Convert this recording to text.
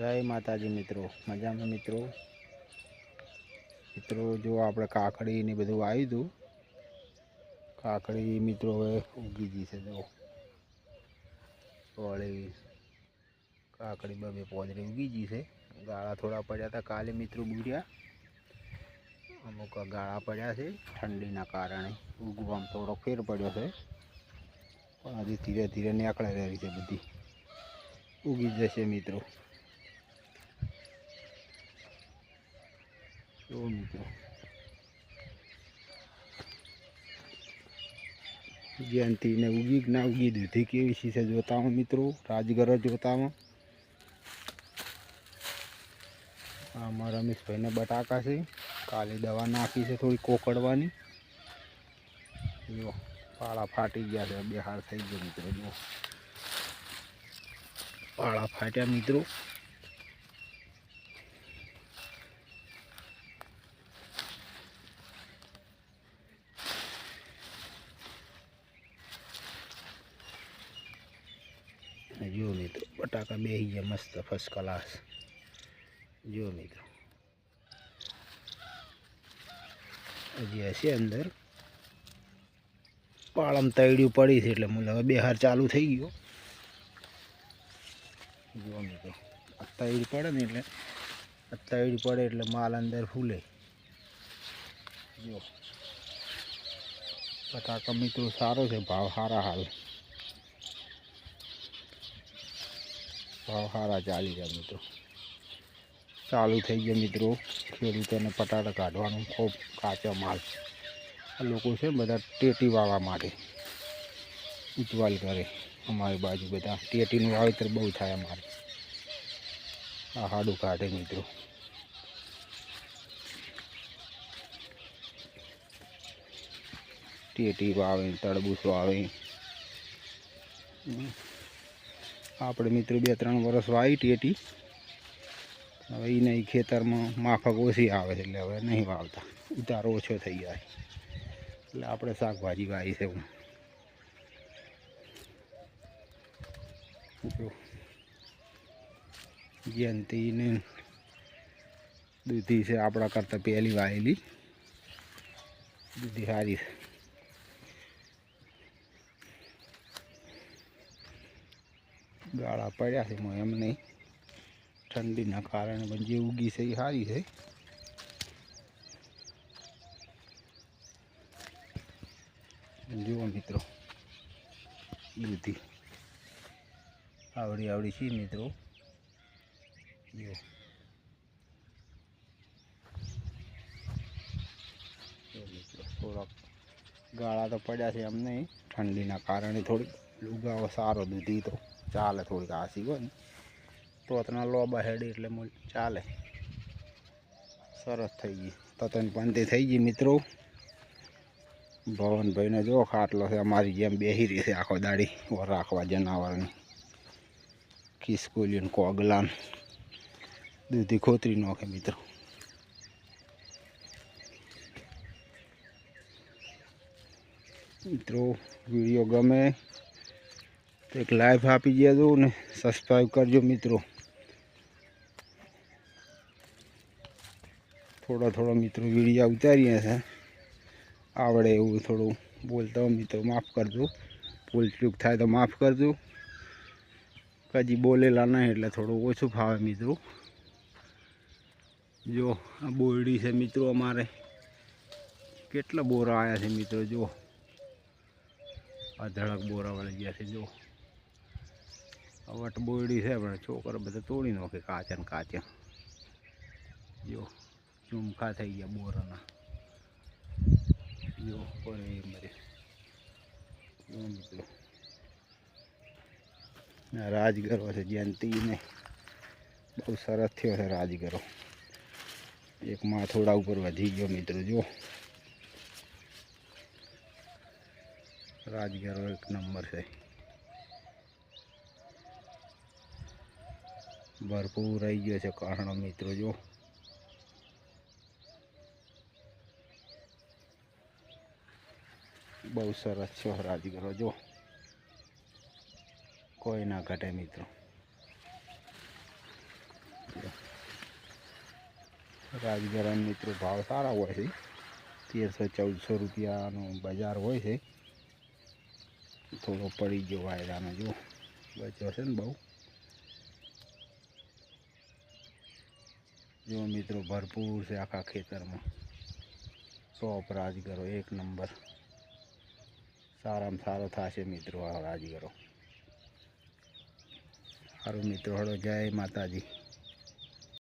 જય માતાજી મિત્રો. મજામાં મિત્રો? મિત્રો, જો આપણે કાકડી ને બધું આવ્યું હતું કાકડી મિત્રો હવે ઉગી ગઈ છે, જો. વળી કાકડી બબે પોદરી ઉગી ગઈ છે. ગાળા થોડા પડ્યા હતા કાલે મિત્રો બુર્યા. અમુક ગાળા પડ્યા છે ઠંડીના કારણે. ઉગવામાં થોડો ફેર પડ્યો છે. પણ હજી ધીરે ધીરે નીકળે રહી છે બધી. ઉગી જશે મિત્રો. જો મિત્રો જયંતીને ઉગી ના ઉગી દૂધી કેવી શીશે જોતા મિત્રો રાજગર જોતામાં આમાં મારા રમેશભાઈને બટાકા છે કાલે દવા નાખી છે થોડી કોકડવાની. જો, પાળા ફાટી ગયા છે. બે હાર થઈ ગયો મિત્રો જો. પાળા ફાટ્યા મિત્રો જો મિત્રો, બટાકા બેસી ગયા મસ્ત ફર્સ્ટ ક્લાસ જુઓ મિત્રો. હજી હશે અંદર. પાળમ તૈડ્યું પડી છે એટલે મને હવે બેહાર ચાલુ થઈ ગયો. જુઓ મિત્રો તૈડ પડે ને એટલે તૈડ પડે એટલે માલ અંદર ફૂલે. જો. બટાકા મિત્રો સારો છે, ભાવ સારા હાલ. ભાવ સારા ચાલી રહ્યા મિત્રો ચાલુ થઈ ગયા મિત્રો ખેડૂતોને પટાટા કાઢવાનું ખૂબ કાચો માલ આ લોકો છે ને બધા ટેટી વાળવા માટે ઉતવાલ કરે અમારી બાજુ બધા ટેટીનું વાવેતર બહુ થાય અમારે આ હાડું કાઢે મિત્રો ટેટી વાવે તડબૂચ વાવે હમ. આપણે મિત્રો બે ત્રણ વર્ષ વાવી ટેટી હવે એ નહીં ખેતરમાં માફક ઓછી આવે છે, એટલે હવે નહીં વાવતા. ઉતારો ઓછો થઈ જાય. એટલે આપણે શાકભાજી વાવી છે જયંતીને દૂધી છે આપણા કરતાં પહેલી વાવેલી. દૂધી સારી છે. ગાળા પડ્યા છે, એમાં એમ નહીં ઠંડીના કારણે પણ જે ઉગી છે એ સારી છે. જુઓ મિત્રો દૂધી આવડી આવડી છે મિત્રો. જુઓ. મિત્રો, થોડાક ગાળા તો પડ્યા છે એમ નહીં ઠંડીના કારણે થોડીક ઉગાવો સારો દૂધી તો. ચાલે થોડીક આસી હોય ને તો તના લોબા હેડી એટલે ચાલે. સરસ થઈ ગઈ. તતન પંતે થઈ ગઈ મિત્રો. ભવનભાઈને જો ખાટલો છે, અમારી જેમ બેસી રહી છે આખો દાડી રાખવા જનાવરની. ખિસકોલીન કોગલાન. દૂધી ખોતરી નાખે મિત્રો. મિત્રો, વીડિયો ગમે તો એક લાઈફ આપી દેજો ને સબસ્ક્રાઈબ કરજો મિત્રો થોડા થોડા મિત્રો વીડિયો ઉતારીએ છે આવડે એવું થોડું બોલતા હોય મિત્રો માફ કરજો ભૂલ ચૂક થાય તો માફ કરજો કદી બોલેલા નહીં એટલે થોડું ઓછું ફાવે મિત્રો જો આ બોરડી છે મિત્રો અમારે કેટલા બોરા આવ્યા છે મિત્રો જો આ ધડક બોરા વળી ગયા છે જો આ વટ બોરડી છે, પણ છોકરો બધા તોડી નાખે કાચા ને કાચા. જો ચૂમખા થઈ ગયા બોરાના. જો પડે એ મરે. રાજગરો છે જયંતિને બહુ સરસ થયો છે રાજગરો. એક માથોડા ઉપર વધી ગયો મિત્રો, જો. રાજગરો એક નંબર છે. ભરપૂર રહી ગયો છે કારણો મિત્રો, જો. બહુ સરસ છે રાજગરો જો. કોઈ ના ઘટે મિત્રો. રાજગરાન મિત્રો ભાવ સારા હોય છે. તેરસો ચૌદસો રૂપિયાનો બજાર હોય છે. થોડો પડી ગયો વાયરાનો જો. બચ્યો છે ને બહુ. જો મિત્રો, ભરપૂર છે આખા ખેતરમાં. ટોપ રાજગરો એક નંબર. સારામાં સારો થશે મિત્રો, આ રાજગરો. સારું મિત્રો, હળો, જય માતાજી.